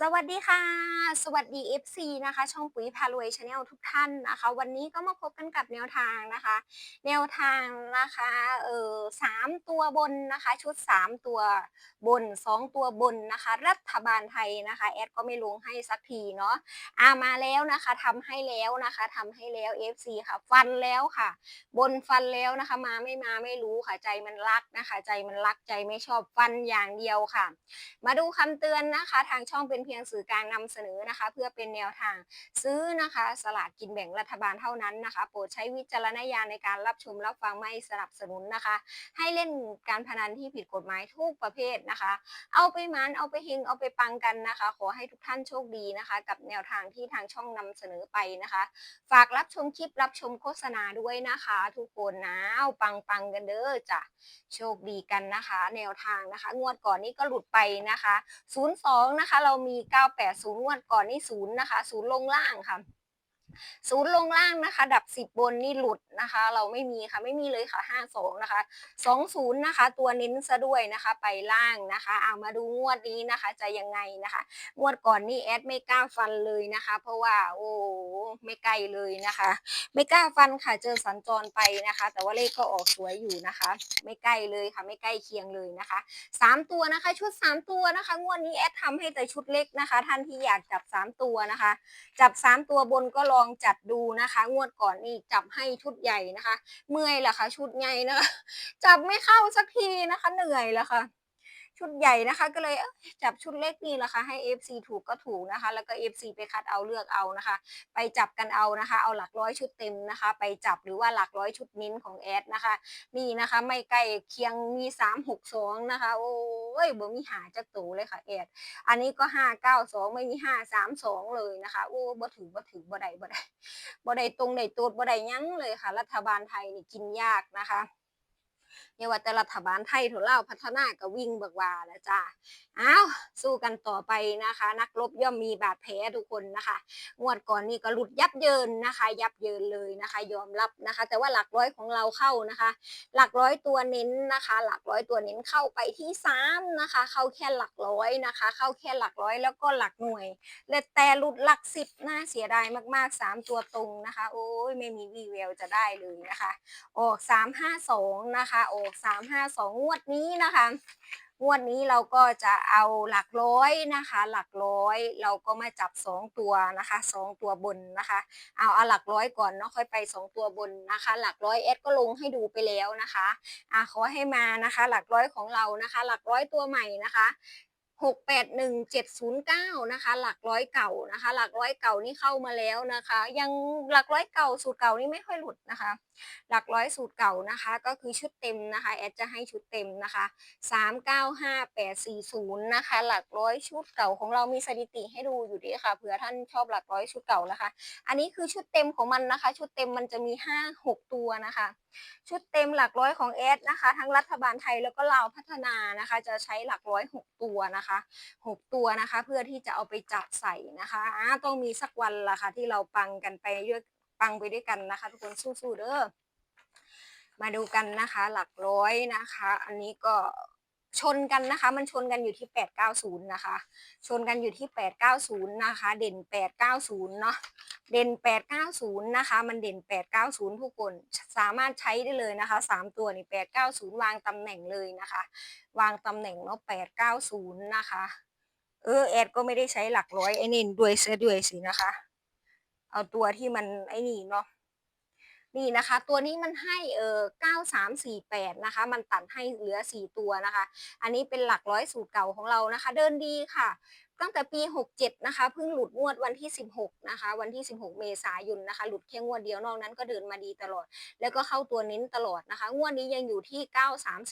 สวัสดีค่ะ สวัสดี FC นะคะ ช่องปุ๋ยพารวยชาแนลทุกท่านนะคะ วันนี้ก็มาพบกันกับแนวทางนะคะ แนวทางนะคะเออสามตัวบนนะคะ ชุด 3 ตัวบน 2 ตัวบนนะคะ รัฐบาลไทยนะคะ แอดก็ไม่ลงให้สักทีเนาะอามาแล้วนะคะทำให้แล้วนะคะทำให้แล้ว FC ค่ะ ฟันแล้วค่ะ บนฟันแล้วนะคะ มาไม่มาไม่รู้ค่ะใจมันรักนะคะ ใจมันรักใจไม่ชอบฟันอย่างเดียวค่ะ มาดูคำเตือนนะคะ ทางช่องเป็นเพียงสื่อการนำเสนอนะคะ เพื่อเป็นแนวทางซื้อนะคะ สลากกินแบ่งรัฐบาลเท่านั้นนะคะ โปรดใช้วิจารณญาณในการรับชมรับฟังไม่สนับสนุนนะคะ ให้เล่นการพนันที่ผิดกฎหมายทุกประเภทนะคะ เอาไปมันเอาไปเฮงเอาไปปังกันนะคะ ขอให้ทุกท่านโชคดีนะคะ กับแนวทางที่ทางช่องนำเสนอไปนะคะ ฝากรับชมคลิปรับชมโฆษณาด้วยนะคะ ทุกคนนะเอาปังปังกันเด้อจ้ะโชคดีกันนะคะ แนวทางนะคะ งวดก่อนนี้ก็หลุดไปนะคะ 02 นะคะ เรามีี 980งวดก่อนนี่0นะคะ0ลงล่างค่ะ ศูนย์ลงล่างนะคะ ดับสิบบนนี่หลุดนะคะ เราไม่มีค่ะไม่มีเลยค่ะห้าสองนะคะสองศูนย์นะคะ ตัวเน้นซะด้วยนะคะ ไปล่างนะคะเอามาดูงวดนี้นะคะ จะยังไงนะคะ งวดก่อนนี่แอดไม่กล้าฟันเลยนะคะ เพราะว่าโอ้ไม่ใกล้เลยนะคะ ไม่กล้าฟันค่ะเจอสัญจรไปนะคะ แต่ว่าเลขก็ออกสวยอยู่นะคะ ไม่ใกล้เลยค่ะ ไม่ใกล้เคียงเลยนะคะสามตัวนะคะ ชุดสามตัวนะคะ งวดนี้แอดทำให้แต่ชุดเล็กนะคะ ท่านที่อยากจับสามตัวนะคะ จับสามตัวบนก็ลองจัดดูนะคะ งวดก่อนนี่จับให้ชุดใหญ่นะคะ เมื่อยละคะชุดใหญ่นะคะ จับไม่เข้าสักทีนะคะ เหนื่อยแล้วค่ะ ชุดใหญ่นะคะ ก็เลยจับชุดเล็กนี่แหละค่ะให้ FC ถูกก็ถูกนะคะ แล้วก็ FC ไปคัดเอาเลือกเอานะคะ ไปจับกันเอานะคะ เอาหลักร้อยชุดเต็มนะคะ ไปจับหรือว่าหลักร้อยชุดนิ้นของแอดนะคะ นี่นะคะ ไม่ใกล้เคียงมีสามหกสองนะคะ โอ้ยบ่มีหาจักตูเลยค่ะแอดอันนี้ก็ห้าเก้าสองไม่มีห้าสามสองเลยนะคะโอ้บ่ถือบ่ถือบ่ได้บ่ได้บ่ได้ตรงได้ตูดบ่ได้ยั้งเลยค่ะ รัฐบาลไทยนี่กินยากนะคะ อย่าว่าแต่รัฐบาลไทยถุเล่าพัฒนาก็วิ่งเบิกว่าแล้วจ้าอ้าวสู้กันต่อไปนะคะ นักรบย่อมมีบาดแผลทุกคนนะคะงวดก่อนนี่ก็หลุดยับเยินนะคะ ยับเยินเลยนะคะ ยอมรับนะคะ แต่ว่าหลักร้อยของเราเข้านะคะ หลักร้อยตัวเน้นนะคะ หลักร้อยตัวเน้นเข้าไปที่สามนะคะ เข้าแค่หลักร้อยนะคะ เข้าแค่หลักร้อยแล้วก็หลักหน่วยและแต่หลุดหลักสิบน่าเสียดายมากๆสามตัวตรงนะคะ โอ้ยไม่มีวีเวลจะได้เลยนะคะ ออกสามห้าสองนะคะออกสามห้าสองงวดนี้นะคะงวดนี้เราก็จะเอาหลักร้อยนะคะ หลักร้อยเราก็มาจับสองตัวนะคะสองตัวบนนะคะ เอาเอาหลักร้อยก่อนเนาะค่อยไปสองตัวบนนะคะ หลักร้อยเอสก็ลงให้ดูไปแล้วนะคะอะขอให้มานะคะ หลักร้อยของเรานะคะ หลักร้อยตัวใหม่นะคะหกแปดหนึ่งเจ็ดศูนย์เก้านะคะ หลักร้อยเก่านะคะ หลักร้อยเก่านี่เข้ามาแล้วนะคะ ยังหลักร้อยเก่าสูตรเก่านี่ไม่ค่อยหลุดนะคะหลักร้อยสูตรเก่านะคะ ก็คือชุดเต็มนะคะ แอดจะให้ชุดเต็มนะคะสามเก้าห้าแปดสี่ศูนย์นะคะ หลักร้อยชุดเก่าของเรามีสถิติให้ดูอยู่ดีค่ะเผื่อท่านชอบหลักร้อยชุดเก่านะคะ อันนี้คือชุดเต็มของมันนะคะ ชุดเต็มมันจะมีห้าหกตัวนะคะ ชุดเต็มหลักร้อยของเอสนะคะ ทั้งรัฐบาลไทยแล้วก็ลาวพัฒนานะคะ จะใช้หลักร้อยหกตัวนะคะหกตัวนะคะ เพื่อที่จะเอาไปจับใส่นะคะต้องมีสักวันละค่ะที่เราปังกันไปด้วย ปังไปด้วยกันนะคะ ทุกคนสู้ๆเด้อมาดูกันนะคะ หลักร้อยนะคะ อันนี้ก็ชนกันนะคะ มันชนกันอยู่ที่ 890 นะคะ ชนกันอยู่ที่ 890 นะคะ เด่น 890 เนาะเด่น 890 นะคะ มันเด่น 890 ทุกคนสามารถใช้ได้เลยนะคะ 3 ตัวนี่ 890 วางตำแหน่งเลยนะคะ วางตำแหน่งเนาะ 890 นะคะ เออแอดก็ไม่ได้ใช้หลักร้อยไอ้นี่ด้วยเสียด้วยสินะคะ เอาตัวที่มันไอ้นี่เนาะนี่นะคะ ตัวนี้มันให้เออ9348 นะคะ มันตัดให้เหลือ 4 ตัวนะคะ อันนี้เป็นหลักร้อยสูตรเก่าของเรานะคะ เดินดีค่ะ ตั้งแต่ปี 67 นะคะ เพิ่งหลุดงวดวันที่ 16 นะคะ วันที่ 16 เมษายนนะคะ หลุดแค่งวดเดียวนอกนั้นก็เดินมาดีตลอด แล้วก็เข้าตัวเน้นตลอดนะคะ งวดนี้ยังอยู่ที่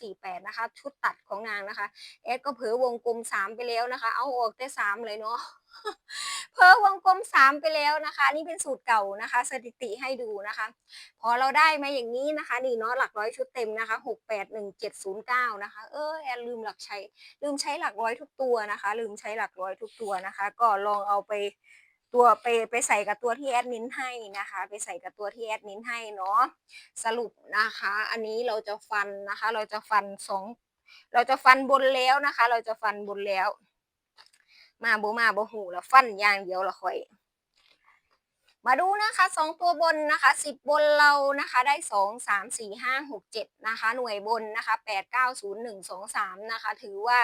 9348 นะคะ ชุดตัดของนางนะคะ แอดก็เผลอวงกลม 3 ไปแล้วนะคะ เอาออกแต่ 3 เลยเนาะ เพ้อวงกลม 3 ไปแล้วนะคะ นี่เป็นสูตรเก่านะคะ สถิติให้ดูนะคะ พอเราได้มาอย่างนี้นะคะ นี่เนาะหลักร้อยชุดเต็มนะคะ681709นะคะ เออแอนลืมหลักใช้ลืมใช้หลักร้อยทุกตัวนะคะ ลืมใช้หลักร้อยทุกตัวนะคะ ก็ลองเอาไปตัวไปไปใส่กับตัวที่แอดมินให้นะคะ ไปใส่กับตัวที่แอดมินให้เนาะสรุปนะคะ อันนี้เราจะฟันนะคะ เราจะฟันสองเราจะฟันบนแล้วนะคะ เราจะฟันบนแล้ว มาบ่มาบ่หูแล้วฟันอย่างเดียวละค่อย มาดูนะคะสองตัวบนนะคะสิบบนเรานะคะได้สองสามสี่ห้าหกเจ็ดนะคะ หน่วยบนนะคะแปดเก้าศูนย์หนึ่งสองสามนะคะ ถือว่า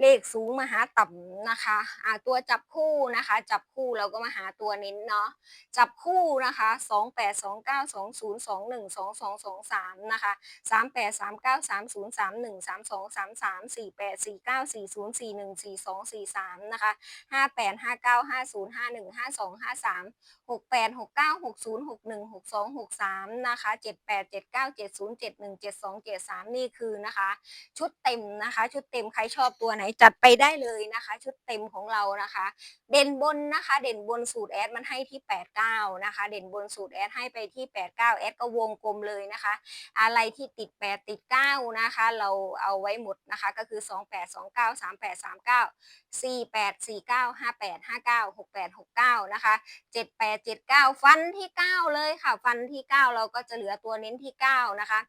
เลขสูงมาหาต่ำนะคะอ่าตัวจับคู่นะคะ จับคู่เราก็มาหาตัวเน้นเนาะจับคู่นะคะสองแปดสองเก้าสองศูนย์สองหนึ่งสองสองสองสามนะคะสามแปดสามเก้าสามศูนย์สามหนึ่งสามสองสามสามสี่แปดสี่เก้าสี่ศูนย์สี่หนึ่งสี่สองสี่สามนะคะห้าแปดห้าเก้าห้าศูนย์ห้าหนึ่งห้าสองห้าสามหกแปดหกเก้าหกศูนย์หกหนึ่งหกสองหกสามนะคะเจ็ดแปดเจ็ดเก้าเจ็ดศูนย์เจ็ดหนึ่งเจ็ดสองเจ็ดสามนี่คือนะคะ ชุดเต็มนะคะ ชุดเต็มใครชอบตัวไหนจัดไปได้เลยนะคะ ชุดเต็มของเรานะคะ เด่นบนนะคะ เด่นบนสูตรแอดมันให้ที่ 89 นะคะ เด่นบนสูตรแอดให้ไปที่ 89 แอดก็วงกลมเลยนะคะ อะไรที่ติด 8 ติด 9 นะคะ เราเอาไว้หมดนะคะ ก็คือ 28 29 38 39 48 49 58 59 68 69 นะคะ 78 79 ฟันที่ 9 เลยค่ะ ฟันที่ 9 เราก็จะเหลือตัวเน้นที่ 9 นะคะ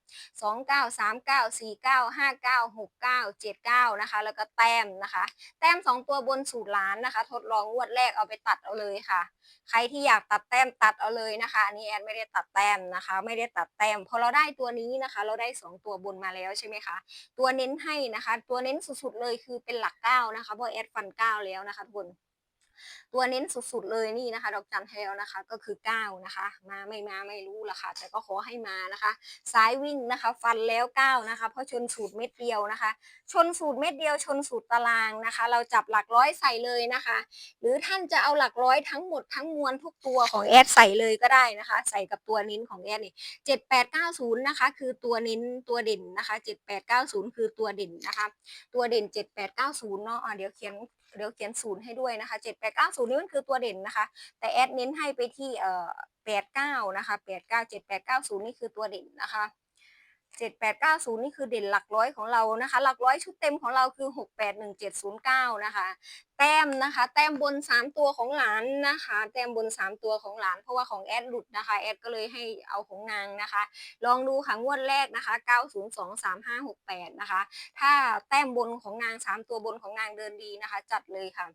29 39 49 59 69 79 นะคะ แล้วก็แต้มนะคะ แต้ม 2 ตัวบนสูตรล้านนะคะ ทดลองงวดแรกเอาไปตัดเอาเลยค่ะ ใครที่อยากตัดแต้มตัดเอาเลยนะคะ อันนี้แอดไม่ได้ตัดแต้มนะคะ ไม่ได้ตัดแต้มพอเราได้ตัวนี้นะคะ เราได้ 2 ตัวบนมาแล้วใช่ไหมคะ ตัวเน้นให้นะคะ ตัวเน้นสุดๆเลยคือเป็นหลักเก้านะคะเพราะแอดฟันเก้าแล้วนะคะทุกคน ตัวเน้นสุดๆเลยนี่นะคะ ดอกจันให้แล้วนะคะ ก็คือ 9 นะคะ มาไม่มาไม่รู้ละค่ะ แต่ก็ขอให้มานะคะซ้ายวิ่งนะคะ ฟันแล้ว 9 นะคะ เพราะชนสูตรเม็ดเดียวนะคะ ชนสูตรเม็ดเดียวชนสูตรตารางนะคะ เราจับหลักร้อยใส่เลยนะคะ หรือท่านจะเอาหลักร้อยทั้งหมดทั้งมวลทุกตัวของแอดใส่เลยก็ได้นะคะ ใส่กับตัวเน้นของแอดนี่เจ็ดแปดเก้าศูนย์นะคะ คือตัวเน้นตัวเด่นนะคะเจ็ดแปดเก้าศูนย์คือตัวเด่นนะคะ ตัวเด่นเจ็ดแปดเก้าศูนย์เนาะะเดี๋ยวเขียนเดี๋ยวเขียนศูนย์ให้ด้วยนะคะเจ็ดแปแปดเก้าศูนย์นี่มันคือตัวเด่นนะคะ แต่แอดเน้นให้ไปที่เอ่อแปดเก้านะคะแปดเก้าเจ็ดแปดเก้าศูนย์นี่คือตัวเด่นนะคะเจ็ดแปดเก้าศูนย์นี่คือเด่นหลักร้อยของเรานะคะ หลักร้อยชุดเต็มของเราคือหกแปดหนึ่งเจ็ดศูนย์เก้านะคะ แต้มนะคะ แต้มบนสามตัวของหลานนะคะ แต้มบนสามตัวของหลาน เพราะว่าของแอดหลุดนะคะ แอดก็เลยให้เอาของนางนะคะ ลองดูค่ะงวดแรกนะคะเก้าศูนย์สองสามห้าหกแปดนะคะ ถ้าแต้มบนของนางสามตัวบนของนางเดินดีนะคะ จัดเลยค่ะ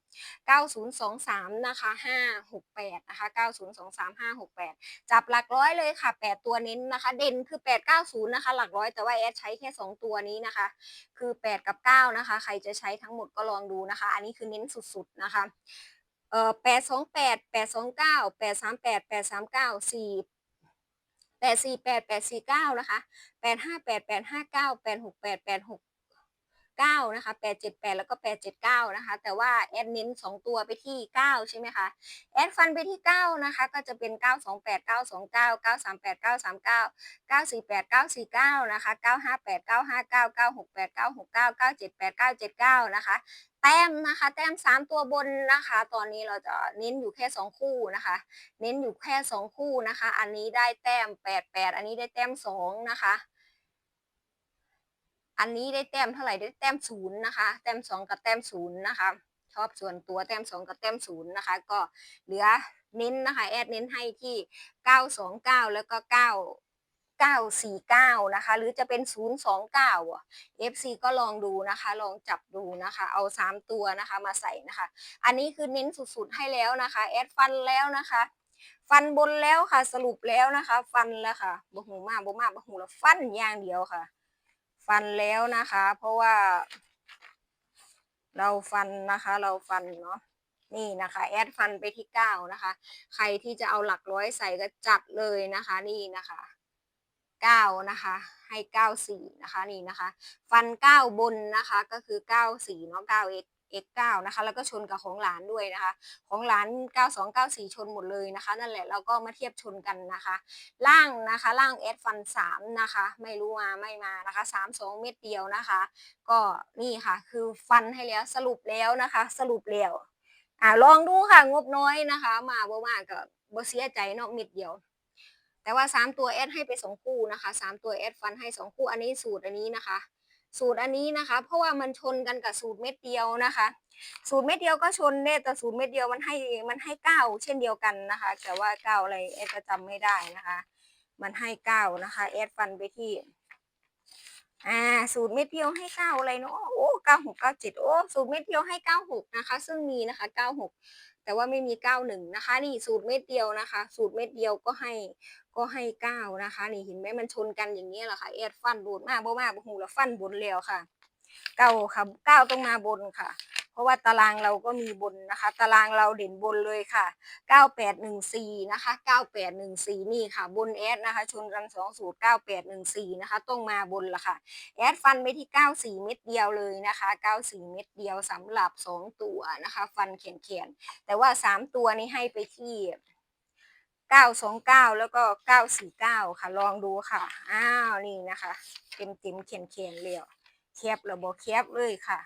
เก้าศูนย์สองสามนะคะห้าหกแปดนะคะเก้าศูนย์สองสามห้าหกแปดจับหลักร้อยเลยค่ะ 8 ตัวเน้นนะคะ เด่นคือ 890 นะคะ หลักร้อย แต่ว่าแอดใช้แค่ 2 ตัวนี้นะคะ คือ 8 กับ 9 นะคะ ใครจะใช้ทั้งหมดก็ลองดูนะคะ อันนี้คือเน้นสุดๆนะคะเอ่อ828 829 838 839 4 848 849นะคะ858 859 868 86 9นะคะ878 แล้วก็ 879 นะคะ แต่ว่าแอดเน้น 2 ตัวไปที่ 9 ใช่ไหมคะ แอดฟันไปที่ 9 นะคะ ก็จะเป็น 928 929 938 939 948 949 นะคะ 958 959 968 969 978 979 นะคะ แต้มนะคะ แต้ม 3 ตัวบนนะคะ ตอนนี้เราจะเน้นอยู่แค่ 2 คู่นะคะ เน้นอยู่แค่ 2 คู่นะคะ อันนี้ได้แต้ม 88 อันนี้ได้แต้ม 2 นะคะ อันนี้ได้แต้มเท่าไหร่ได้แต้มศูนย์นะคะ แต้มสองกับแต้มศูนย์นะคะ ชอบส่วนตัวแต้มสองกับแต้มศูนย์นะคะ ก็เหลือเน้นนะคะแอดเน้นให้ที่เก้าสองเก้าแล้วก็เก้าเก้าสี่เก้านะคะ หรือจะเป็นศูนย์สองเก้าอะ FC ก็ลองดูนะคะ ลองจับดูนะคะ เอาสามตัวนะคะมาใส่นะคะ อันนี้คือเน้นสุดๆให้แล้วนะคะ แอดฟันแล้วนะคะ ฟันบนแล้วค่ะสรุปแล้วนะคะ ฟันแล้วค่ะบ่หูมากบ่มากบ่หูแล้วฟันอย่างเดียวค่ะ ฟันแล้วนะคะ เพราะว่า เราฟันนะคะ เราฟันเนาะนี่นะคะ แอดฟันไปที่เก้านะคะ ใครที่จะเอาหลักร้อยใส่ก็จัดเลยนะคะ นี่นะคะเก้านะคะ ให้เก้าสี่นะคะ นี่นะคะ ฟันเก้าบนนะคะ ก็คือเก้าสี่เนาะเก้าเอ็ก เอ็กเก้านะคะ แล้วก็ชนกับของหลานด้วยนะคะ ของหลานเก้าสองเก้าสี่ชนหมดเลยนะคะ นั่นแหละเราก็มาเทียบชนกันนะคะ ล่างนะคะ ล่างแอดฟันสามนะคะ ไม่รู้มาไม่มานะคะสามสองเม็ดเดียวนะคะ ก็นี่ค่ะ คือฟันให้แล้วสรุปแล้วนะคะ สรุปแล้วอ่าลองดูค่ะงบน้อยนะคะ มาบ่มากก็บ่เสียใจเนาะเม็ดเดียวแต่ว่าสามตัวแอดให้ไปสองคู่นะคะสามตัวแอดฟันให้สองคู่อันนี้สูตรอันนี้นะคะ สูตรอันนี้นะคะ เพราะว่ามันชนกันกับสูตรเม็ดเดียวนะคะ สูตรเม็ดเดียวก็ชนเนี่ยแต่สูตรเม็ดเดียวมันให้มันให้เก้าเช่นเดียวกันนะคะ แต่ว่าเก้าอะไรแอดก็จำไม่ได้นะคะ มันให้เก้านะคะแอดฟันไปที่อ่าสูตรเม็ดเดียวให้เก้าอะไรเนาะโอ้เก้าหกเก้าเจ็ดโอ้สูตรเม็ดเดียวให้เก้าหกนะคะ ซึ่งมีนะคะเก้าหกแต่ว่าไม่มีเก้าหนึ่งนะคะ นี่สูตรเม็ดเดียวนะคะ สูตรเม็ดเดียวก็ให้ ก็ให้เก้านะคะ นี่เห็นไหมมันชนกันอย่างนี้แหละค่ะแอดฟันบนมากบ่มากบ่หูแล้วฟันบนแล้วค่ะเก้าค่ะเก้าต้องมาบนค่ะ เพราะว่าตารางเราก็มีบนนะคะ ตารางเราเด่นบนเลยค่ะ 9814 นะคะ 9814 นี่ค่ะ บนแอดนะคะ ชนกัน2สูตร9814 นะคะ ต้องมาบนละค่ะ แอดฟันไปที่ 94 เม็ดเดียวเลยนะคะ 94 เม็ดเดียวสำหรับ 2 ตัวนะคะ ฟันเขียนเขียนๆแต่ว่า 3 ตัวนี้ให้ไปที่ 929 แล้วก็ 949 ค่ะ ลองดูค่ะ อ้าว นี่นะคะ เต็มเต็มเขียนเขียนๆเลยวแคบหรือบ่แคบเลยค่ะ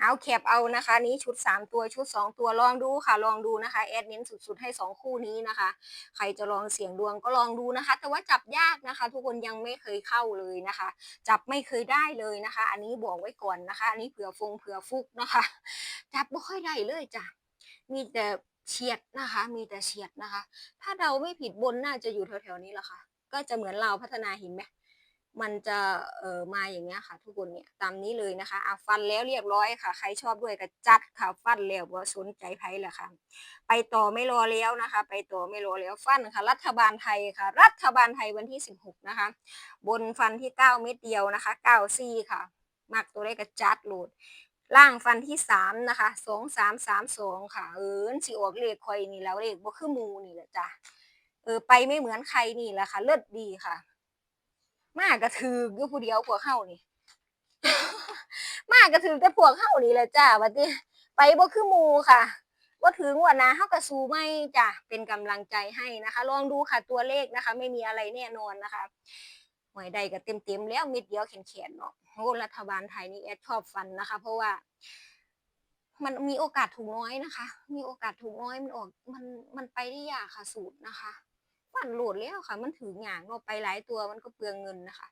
เอาแคปเอานะคะ นี้ชุด 3 ตัวชุด 2 ตัวลองดูค่ะ ลองดูนะคะแอดเน้นสุดๆให้ 2 คู่นี้นะคะ ใครจะลองเสี่ยงดวงก็ลองดูนะคะ แต่ว่าจับยากนะคะ ทุกคนยังไม่เคยเข้าเลยนะคะ จับไม่เคยได้เลยนะคะ อันนี้บอกไว้ก่อนนะคะ อันนี้เผื่อฟงเผื่อฟุกนะคะ จับไม่ค่อยได้เลยจ้ะมีแต่ เฉียดนะคะ มีแต่เฉียดนะคะ ถ้าเราไม่ผิดบนน่าจะอยู่แถวๆนี้แหละค่ะ ก็จะเหมือนเราพัฒนาหินไหมมันจะเอ่อมาอย่างเงี้ยค่ะ ทุกคนเนี่ยตามนี้เลยนะคะอะฟันแล้วเรียบร้อยค่ะ ใครชอบด้วยก็จัดค่ะฟันแล้วว่าสนใจไพ่แหละค่ะ ไปต่อไม่รอแล้วนะคะ ไปต่อไม่รอแล้วฟันค่ะ รัฐบาลไทยค่ะ รัฐบาลไทยวันที่ 16 นะคะ บนฟันที่ 9 เม็ดเดียวนะคะ9ซี่ค่ะมักตัวได้กระจัดโหลด ล่างฟันที่3นะคะ2 3 3 2ค่ะ เออสิออกเลขคอยนี่แล้วเลขบ่คือมูนี่แหละจ้ะเออไปไม่เหมือนใครนี่แหละค่ะ เลิศดีค่ะ มากกระถือยู่ผู้เดียวพวกเฮานี่ มากกระถือแต่พวกเฮานี่แหละจ้าบัดนี้ไปบ่คือมูค่ะว่าถึงวันนาเฮาก็สู้ไม่จ้ะเป็นกำลังใจให้นะคะ ลองดูค่ะตัวเลขนะคะ ไม่มีอะไรแน่นอนนะคะ หวยใดก็เต็มๆแล้วเม็ดเดียวแขนๆเนาะโอ้รัฐบาลไทยนี่แอดชอบฟันนะคะ เพราะว่า มันมีโอกาสถูกน้อยนะคะ มีโอกาสถูกน้อยมันออก มันมันไปได้ยากค่ะสูตรนะคะฟันโหลดแล้วค่ะ มันถือหยางเนาไปหลายตัวมันก็เปลืองเงินนะคะ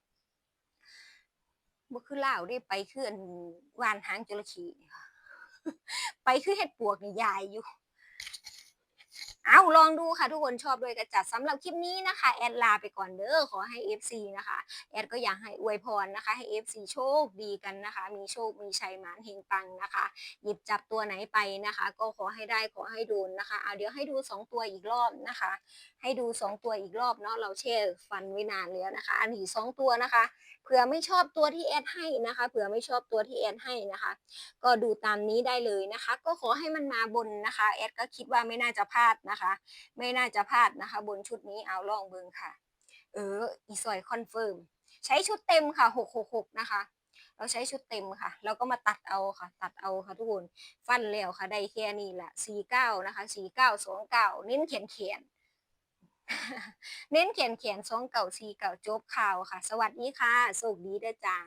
บ่คือลาได้ไปคืออันวานหางจระเข้ค่ะ ไปคือเห็ดปวกนี่ยายอยู่ เอาลองดูค่ะทุกคนชอบด้วยกระจัดสำหรับคลิปนี้นะคะ แอดลาไปก่อนเด้อขอให้ FC นะคะ แอดก็อยากให้อวยพรนะคะ ให้ FC โชคดีกันนะคะ มีโชคมีชัยมานเฮงปังนะคะ หยิบจับตัวไหนไปนะคะ ก็ขอให้ได้ขอให้โดนนะคะเอาเดี๋ยวให้ดู 2 ตัวอีกรอบนะคะ ให้ดู 2 ตัวอีกรอบเนาะเราแช่ฟันไว้นานแล้วนะคะ อันนี้2ตัวนะคะ เผื่อไม่ชอบตัวที่แอดให้นะคะ เผื่อไม่ชอบตัวที่แอดให้นะคะ ก็ดูตามนี้ได้เลยนะคะ ก็ขอให้มันมาบนนะคะแอดก็คิดว่าไม่น่าจะพลาดนะคะ ไม่น่าจะพลาดนะคะ บนชุดนี้เอาลองเบิงค่ะ เอออีซอยคอนเฟิร์มใช้ชุดเต็มค่ะ666นะคะเราใช้ชุดเต็มค่ะแล้วก็มาตัดเอาค่ะ ตัดเอาค่ะทุกคน ฟันแล้วค่ะ ได้แค่นี้แหละ49นะคะ4929เน้นเขียนเขียน เน้นเขียนเขียนสองเก่าสี่เก่าจบข่าวค่ะ สวัสดีค่ะโชคดีเด้อจ้า